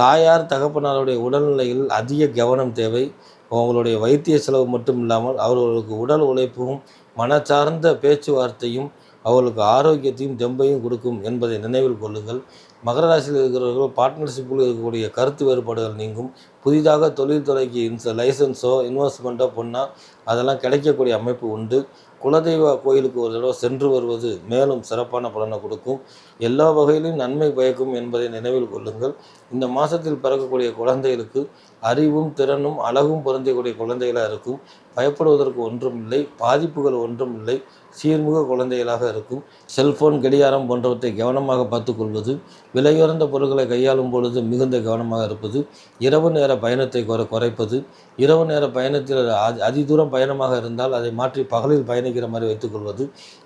தாயார் தகப்பனாருடைய உடல்நிலையில் அதிக கவனம் தேவை. அவங்களுடைய வைத்திய செலவு மட்டும் இல்லாமல் அவர்களுக்கு உடல் உழைப்பும் மனச்சார்ந்த பேச்சுவார்த்தையும் அவர்களுக்கு ஆரோக்கியத்தையும் தெம்பையும் கொடுக்கும் என்பதை நினைவில் கொள்ளுங்கள். மகர ராசியில் இருக்கிறவர்கள் பார்ட்னர்ஷிப்பில் இருக்கக்கூடிய கருத்து வேறுபாடுகள் நீங்கும். புதிதாக தொழில்துறைக்கு இன்ச லைசன்ஸோ இன்வெஸ்ட்மெண்ட்டோ பண்ணால் அதெல்லாம் கிடைக்கக்கூடிய அமைப்பு உண்டு. குலதெய்வ கோயிலுக்கு ஒரு தடவை சென்று வருவது மேலும் சிறப்பான பலனை கொடுக்கும். எல்லா வகையிலும் நன்மை பயக்கும் என்பதை நினைவில் கொள்ளுங்கள். இந்த மாதத்தில் பிறக்கக்கூடிய குழந்தைகளுக்கு அறிவும் திறனும் அழகும் பொருந்தக்கூடிய குழந்தைகளாக இருக்கும். பயப்படுவதற்கு ஒன்றும் இல்லை. பாதிப்புகள் ஒன்றும் இல்லை. சீர்மிக குழந்தைகளாக இருக்கும். செல்போன் கடிகாரம் போன்றவற்றை கவனமாக பார்த்துக்கொள்வது விலையுறந்த பொருட்களை கையாளும் பொழுது மிகுந்த கவனமாக இருப்பது இரவு நேர பயணத்தை குறை குறைப்பது இரவு நேர பயணத்தில் அதி அதிதூரம் பயணமாக இருந்தால் அதை மாற்றி பகலில் பயணிக்கிற மாதிரி வைத்துக்கொள்வது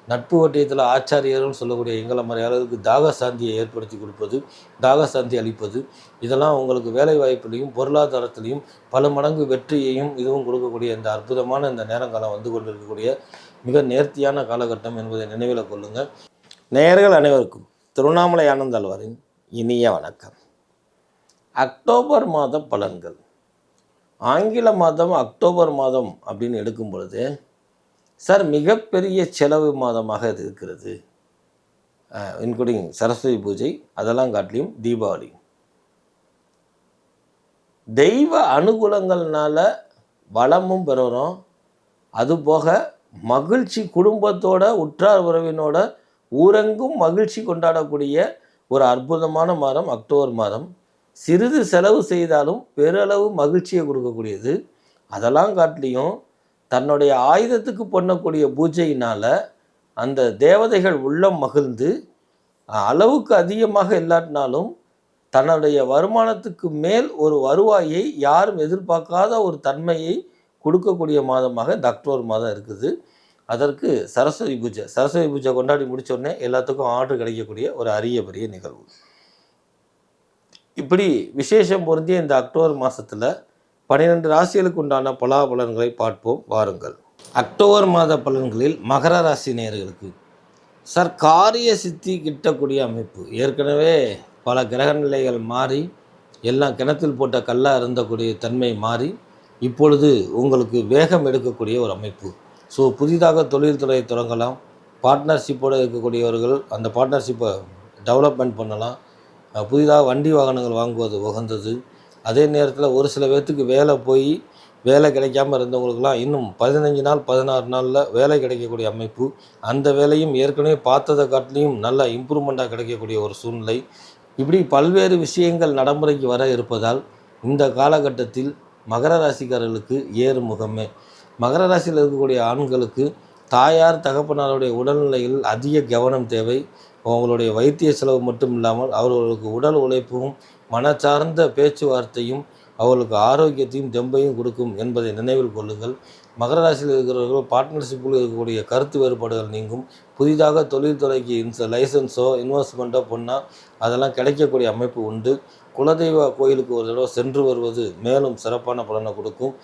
நட்பு வட்டியத்தில் ஆச்சாரியர்கள் சொல்லக்கூடிய எங்களை மறையாளருக்கு தாக சாந்தியை ஏற்படுத்தி கொடுப்பது தாக சாந்தி அளிப்பது இதெல்லாம் உங்களுக்கு வேலை வாய்ப்புலையும் பொருளாதாரத்திலையும் பல மடங்கு வெற்றியையும் இதுவும் கொடுக்கக்கூடிய இந்த அற்புதமான இந்த நேரங்காலம் வந்து கொண்டிருக்கக்கூடிய மிக நேர்த்தியான காலகட்டம் என்பதை நினைவில் கொள்ளுங்கள் நேயர்கள் அனைவருக்கும் திருவண்ணாமலை ஆனந்தாழ்வாரின் இனிய வணக்கம். அக்டோபர் மாத பலன்கள். ஆங்கில மாதம் அக்டோபர் மாதம் அப்படின்னு எடுக்கும் பொழுது சார் மிகப்பெரிய செலவு மாதமாக இது இருக்கிறது. இன்க்ளூடிங் சரஸ்வதி பூஜை அதெல்லாம் காட்டிலையும் தீபாவளி. தெய்வ அனுகூலங்கள்னால வளமும் பெறுறோம். அதுபோக மகிழ்ச்சி குடும்பத்தோட உற்றார் உறவினோட ஊரெங்கும் மகிழ்ச்சி கொண்டாடக்கூடிய ஒரு அற்புதமான மாதம் அக்டோபர் மாதம். சிறிது செலவு செய்தாலும் பெருளவு மகிழ்ச்சியை கொடுக்கக்கூடியது. அதெல்லாம் காட்டிலையும் தன்னுடைய ஆயுதத்துக்கு பண்ணக்கூடிய பூஜையினால் அந்த தேவதைகள் உள்ளம் மகிழ்ந்து அளவுக்கு அதிகமாக இல்லாட்டினாலும் தன்னுடைய வருமானத்துக்கு மேல் ஒரு வருவாயை யாரும் எதிர்பார்க்காத ஒரு தன்மையை கொடுக்கக்கூடிய மாதமாக இந்த அக்டோபர் மாதம் இருக்குது. அதற்கு சரஸ்வதி பூஜை சரஸ்வதி பூஜை கொண்டாடி முடித்தோடனே எல்லாத்துக்கும் ஆர்டர் கிடைக்கக்கூடிய ஒரு அரிய பெரிய நிகழ்வு. இப்படி விசேஷம் பொருந்திய இந்த அக்டோபர் மாதத்தில் பன்னிரெண்டு ராசிகளுக்கு உண்டான பலாபலன்களை பார்ப்போம். வாருங்கள். அக்டோபர் மாத பலன்களில் மகர ராசி நேர்களுக்கு சார் காரிய சித்தி கிட்டக்கூடிய அமைப்பு. ஏற்கனவே பல கிரக நிலைகள் மாறி எல்லாம் கிணத்தில் போட்ட கல்லாக இருந்தக்கூடிய தன்மை மாறி இப்பொழுது உங்களுக்கு வேகம் எடுக்கக்கூடிய ஒரு அமைப்பு. ஸோ புதிதாக தொழில்துறையை தொடங்கலாம். பார்ட்னர்ஷிப்போடு இருக்கக்கூடியவர்கள் அந்த பார்ட்னர்ஷிப்பை டெவலப்மெண்ட் பண்ணலாம். புதிதாக வண்டி வாகனங்கள் வாங்குவது உகந்தது. அதே நேரத்தில் ஒரு சில பேர்த்துக்கு வேலை போய் வேலை கிடைக்காம இருந்தவங்களுக்கெல்லாம் இன்னும் பதினஞ்சு நாள் பதினாறு நாளில் வேலை கிடைக்கக்கூடிய அமைப்பு அந்த வேலையும் ஏற்கனவே பார்த்ததை காட்டிலையும் நல்ல இம்ப்ரூவ்மெண்ட்டாக கிடைக்கக்கூடிய ஒரு சூழ்நிலை. இப்படி பல்வேறு விஷயங்கள் நடைமுறைக்கு வர இருப்பதால் இந்த காலகட்டத்தில் மகர ராசிக்காரர்களுக்கு ஏறு முகமே மகர ராசியில் இருக்கக்கூடிய ஆண்களுக்கு தாயார் தகப்பனாருடைய உடல்நிலையில் அதிக கவனம் தேவை. அவங்களுடைய வைத்திய செலவு மட்டும் இல்லாமல் அவர்களுக்கு உடல் உழைப்பும் மனச்சார்ந்த பேச்சுவார்த்தையும் அவர்களுக்கு ஆரோக்கியத்தையும் தெம்பையும் கொடுக்கும் என்பதை நினைவில் கொள்ளுங்கள். மகர ராசியில் இருக்கிறவர்கள் பார்ட்னர்ஷிப்பில் இருக்கக்கூடிய கருத்து வேறுபாடுகள் நீங்கும். புதிதாக தொழில்துறைக்கு இன்ச லைசன்ஸோ இன்வெஸ்ட்மெண்ட்டோ பண்ணால் அதெல்லாம் கிடைக்கக்கூடிய அமைப்பு உண்டு. குலதெய்வ கோயிலுக்கு ஒரு தடவை சென்று வருவது மேலும் சிறப்பான பலனை கொடுக்கும்.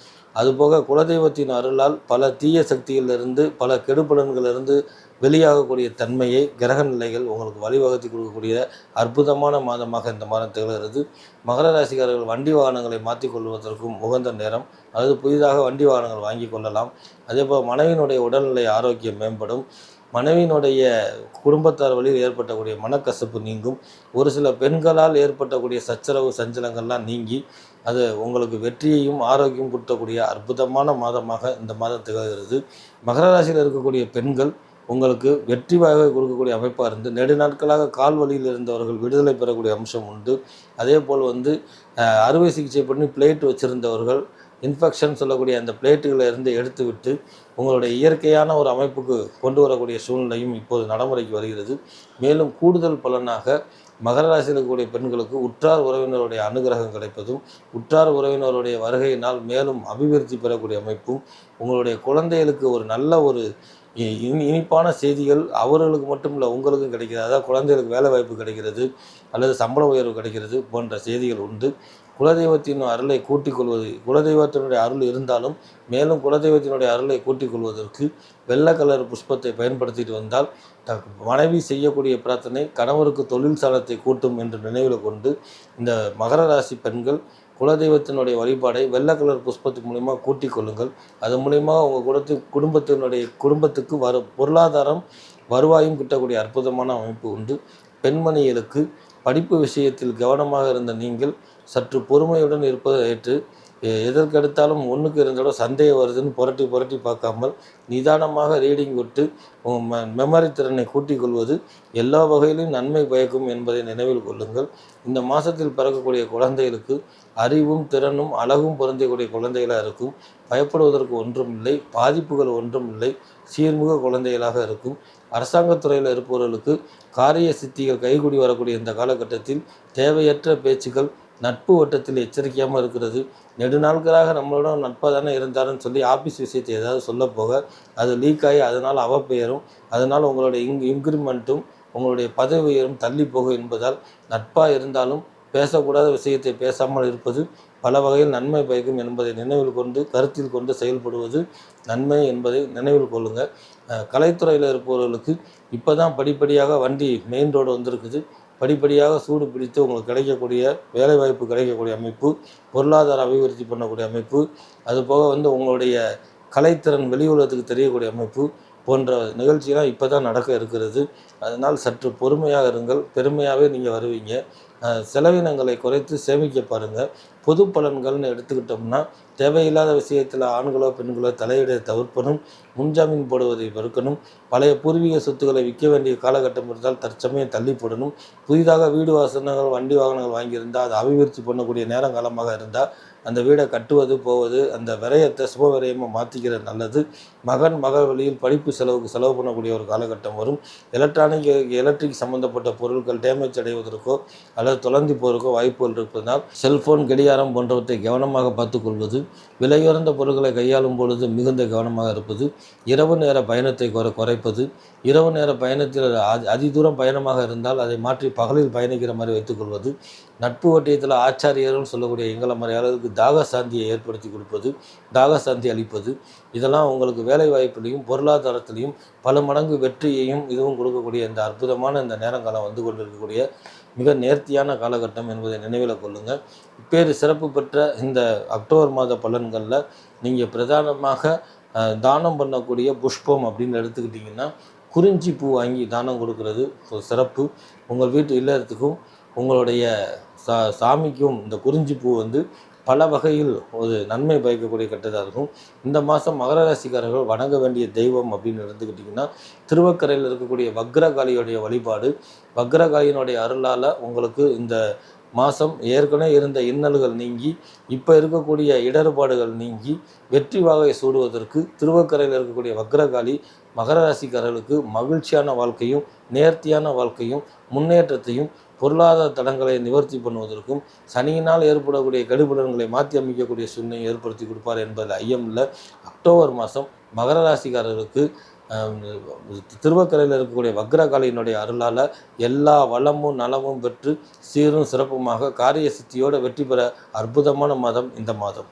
அதுபோக குலதெய்வத்தின் அருளால் பல தீய சக்தியிலிருந்து பல கெடுபலன்களிலிருந்து வெளியாகக்கூடிய தன்மையை கிரக நிலைகள் உங்களுக்கு வழிவகுத்தி கொடுக்கக்கூடிய அற்புதமான மாதமாக இந்த மாதம் திகழ்கிறது. மகர ராசிக்காரர்கள் வண்டி வாகனங்களை மாற்றிக் கொள்வதற்கும் உகந்த நேரம். அதாவது புதிதாக வண்டி வாகனங்கள் வாங்கி கொள்ளலாம். அதேபோல் மனைவியினுடைய உடல்நிலை ஆரோக்கியம் மேம்படும். மனைவியினுடைய குடும்பத்தார் வழியில் ஏற்பட்டக்கூடிய மனக்கசப்பு நீங்கும். ஒரு சில பெண்களால் ஏற்பட்டக்கூடிய சச்சரவு சஞ்சலங்கள்லாம் நீங்கி அது உங்களுக்கு வெற்றியையும் ஆரோக்கியம் கொடுக்கக்கூடிய அற்புதமான மாதமாக இந்த மாதம் திகழ்கிறது. மகர ராசியில் இருக்கக்கூடிய பெண்கள் உங்களுக்கு வெற்றி வாய்ப்பை கொடுக்கக்கூடிய அமைப்பாக இருந்து நெடு நாட்களாக கால் வலியில் இருந்தவர்கள் விடுதலை பெறக்கூடிய அம்சம் உண்டு. அதே போல் வந்து அறுவை சிகிச்சை பண்ணி பிளேட் வச்சுருந்தவர்கள் இன்ஃபெக்ஷன் சொல்லக்கூடிய அந்த பிளேட்டுகளை இருந்து எடுத்து விட்டு உங்களுடைய இயற்கையான ஒரு அமைப்புக்கு கொண்டு வரக்கூடிய சூழ்நிலையும் இப்போது நடைமுறைக்கு வருகிறது. மேலும் கூடுதல் பலனாக மகர ராசியில் இருக்கக்கூடிய பெண்களுக்கு உற்றார் உறவினருடைய அனுகிரகம் கிடைப்பதும் உற்றார் உறவினருடைய வருகையினால் மேலும் அபிவிருத்தி பெறக்கூடிய அமைப்பும் உங்களுடைய குழந்தைகளுக்கு ஒரு நல்ல ஒரு இ- இனி இனிப்பான செய்திகள் அவர்களுக்கு மட்டும் இல்லை உங்களுக்கும் கிடைக்கிறது. அதாவது குழந்தைகளுக்கு வேலை வாய்ப்பு கிடைக்கிறது அல்லது சம்பள உயர்வு கிடைக்கிறது போன்ற செய்திகள் உண்டு. குலதெய்வத்தின் அருளை கூட்டிக் கொள்வது குலதெய்வத்தினுடைய அருள் இருந்தாலும் மேலும் குலதெய்வத்தினுடைய அருளை கூட்டிக் கொள்வதற்கு வெள்ளை கலர் புஷ்பத்தை பயன்படுத்திட்டு வந்தால் த- மனைவி செய்யக்கூடிய பிரார்த்தனை கணவருக்கு தொழில் சாலத்தை கூட்டும் என்று நினைவில் கொண்டு இந்த மகர ராசி பெண்கள் குலதெய்வத்தினுடைய வழிபாடை வெள்ளை கலர் புஷ்பத்து மூலிமா கூட்டிக் கொள்ளுங்கள் அது மூலிமா உங்கள் குடத்து குடும்பத்தினுடைய குடும்பத்துக்கு வரு பொருளாதாரம் வருவாயும் கிட்டக்கூடிய அற்புதமான அமைப்பு உண்டு. பெண்மணிகளுக்கு படிப்பு விஷயத்தில் கவனமாக இருந்த நீங்கள் சற்று பொறுமையுடன் இருப்பது ஏற்று எதற்கெடுத்தாலும் ஒன்றுக்கு இருந்தோட சந்தேகம் வருதுன்னு புரட்டி புரட்டி பார்க்காமல் நிதானமாக ரீடிங் விட்டு மெமரி திறனை கூட்டிக் கொள்வது எல்லா வகையிலும் நன்மை பயக்கும் என்பதை நினைவில் கொள்ளுங்கள். இந்த மாதத்தில் பிறக்கக்கூடிய குழந்தைகளுக்கு அறிவும் திறனும் அழகும் பொருந்தக்கூடிய குழந்தைகளாக இருக்கும். பயப்படுவதற்கு ஒன்றும் இல்லை. பாதிப்புகள் ஒன்றும் இல்லை. சீர்முக குழந்தைகளாக இருக்கும். அரசாங்கத்துறையில் இருப்பவர்களுக்கு காரிய சித்திகள் கைகூடி வரக்கூடிய இந்த காலகட்டத்தில் தேவையற்ற பேச்சுக்கள் நட்பு வட்டத்தில் எச்சரிக்கையாமல் இருக்கிறது. நெடுநாட்களாக நம்மளோட நட்பாக தானே இருந்தாருன்னு சொல்லி ஆஃபீஸ் விஷயத்தை ஏதாவது சொல்ல போக அது லீக் ஆகி அதனால் அவப்பெயரும் அதனால் உங்களுடைய இங் இன்க்ரிமெண்ட்டும் உங்களுடைய பதவி உயரும் தள்ளி போகும் என்பதால் நட்பாக இருந்தாலும் பேசக்கூடாத விஷயத்தை பேசாமல் இருப்பது பல வகையில் நன்மை பயக்கும் என்பதை நினைவில் கொண்டு கருத்தில் கொண்டு செயல்படுவது நன்மை என்பதை நினைவில் கொள்ளுங்கள் கலைத்துறையில் இருப்பவர்களுக்கு இப்போ தான் படிப்படியாக வண்டி மெயின் ரோடு வந்திருக்குது. படிப்படியாக சூடு பிடித்து உங்களுக்கு கிடைக்கக்கூடிய வேலைவாய்ப்பு கிடைக்கக்கூடிய அமைப்பு பொருளாதார அபிவிருத்தி பண்ணக்கூடிய அமைப்பு அதுபோக வந்து உங்களுடைய கலைத்திறன் வெளி உலகத்துக்கு தெரியக்கூடிய அமைப்பு போன்ற நிகழ்ச்சியெல்லாம் இப்போ தான் நடக்க இருக்கிறது. அதனால் சற்று பொறுமையாக இருங்கள். பெருமையாகவே நீங்கள் வருவீங்க. செலவினங்களை குறைத்து சேமிக்க பாருங்கள் பொது பலன்கள்னு எடுத்துக்கிட்டோம்னா தேவையில்லாத விஷயத்தில் ஆண்களோ பெண்களோ தலையிட தவிர்ப்பனும் முன்ஜாமீன் போடுவதை வெறுக்கணும். பழைய பூர்வீக சொத்துக்களை விற்க வேண்டிய காலகட்டம் இருந்தால் தற்சமயம் தள்ளி போடணும். புதிதாக வீடு வாசனங்கள் வண்டி வாகனங்கள் வாங்கியிருந்தால் அது அபிவிருத்தி பண்ணக்கூடிய நேரம் காலமாக இருந்தால் அந்த வீடை கட்டுவது போவது அந்த விரயத்தை சுப விரயமாக மாற்றிக்கிறது நல்லது. மகன் மகள் வழியில் படிப்பு செலவுக்கு செலவு பண்ணக்கூடிய ஒரு காலகட்டம் வரும். எலக்ட்ரானிக் எலக்ட்ரிக் சம்மந்தப்பட்ட பொருட்கள் டேமேஜ் அடைவதற்கோ அல்லது தொலைந்து போருக்கோ வாய்ப்புகள் இருப்பதனால் செல்போன் கடிகாரம் போன்றவற்றை கவனமாக பார்த்துக்கொள்வது விலையுறந்த பொருட்களை கையாளும் பொழுது மிகுந்த கவனமாக இருப்பது இரவு நேர பயணத்தை குறை குறைப்பது இரவு நேர பயணத்தில் அதி- அதிதூரம் பயணமாக இருந்தால் அதை மாற்றி பகலில் பயணிக்கிற மாதிரி வைத்துக்கொள்வது நட்பு வட்டியத்தில் ஆச்சாரியர்கள் சொல்லக்கூடிய எங்களை மாதிரி அளவுக்கு தாக சாந்தியை ஏற்படுத்தி கொடுப்பது தாக சாந்தி அளிப்பது இதெல்லாம் உங்களுக்கு வேலை வாய்ப்புலையும் பொருளாதாரத்திலையும் பல மடங்கு வெற்றியையும் இதுவும் கொடுக்கக்கூடிய இந்த அற்புதமான இந்த நேரங்காலம் வந்து கொண்டிருக்கக்கூடிய மிக நேர்த்தியான காலகட்டம் என்பதை நினைவில் கொள்ளுங்கள். இப்பேறு சிறப்பு பெற்ற இந்த அக்டோபர் மாத பலன்களில் நீங்கள் பிரதானமாக தானம் பண்ணக்கூடிய புஷ்பம் அப்படின்னு எடுத்துக்கிட்டிங்கன்னா குறிஞ்சி பூ வாங்கி தானம் கொடுக்கறது சிறப்பு. உங்கள் வீட்டு இல்லறத்துக்கும் உங்களுடைய சா சாமிக்கும் இந்த குறிஞ்சி பூ வந்து பல வகையில் ஒரு நன்மை பயக்கக்கூடிய கட்டதாக இருக்கும் இந்த மாதம் மகர ராசிக்காரர்கள் வணங்க வேண்டிய தெய்வம் அப்படின்னு எடுத்துக்கிட்டிங்கன்னா திருவக்கரையில் இருக்கக்கூடிய வக்ரகாளியுடைய வழிபாடு. வக்ரகாளியினுடைய அருளால் உங்களுக்கு இந்த மாதம் ஏற்கனவே இருந்த இன்னல்கள் நீங்கி இப்போ இருக்கக்கூடிய இடர்பாடுகள் நீங்கி வெற்றி வாகை சூடுவதற்கு திருவக்கரையில் இருக்கக்கூடிய வக்ரகாளி மகர ராசிக்காரர்களுக்கு மகிழ்ச்சியான வாழ்க்கையும் நேர்த்தியான வாழ்க்கையும் முன்னேற்றத்தையும் பொருளாதார தடங்களை நிவர்த்தி பண்ணுவதற்கும் சனியினால் ஏற்படக்கூடிய கெடுபலன்களை மாற்றி அமைக்கக்கூடிய சூழ்நிலை ஏற்படுத்தி கொடுப்பார் என்பதில் ஐயம் இல்லை. அக்டோபர் மாதம் மகர ராசிக்காரர்களுக்கு திருவக்கரையில் இருக்கக்கூடிய வக்ரகாலியினுடைய அருளால் எல்லா வளமும் நலமும் பெற்று சீரும் சிறப்புமாக காரிய சித்தியோடு வெற்றி பெற அற்புதமான மாதம் இந்த மாதம்.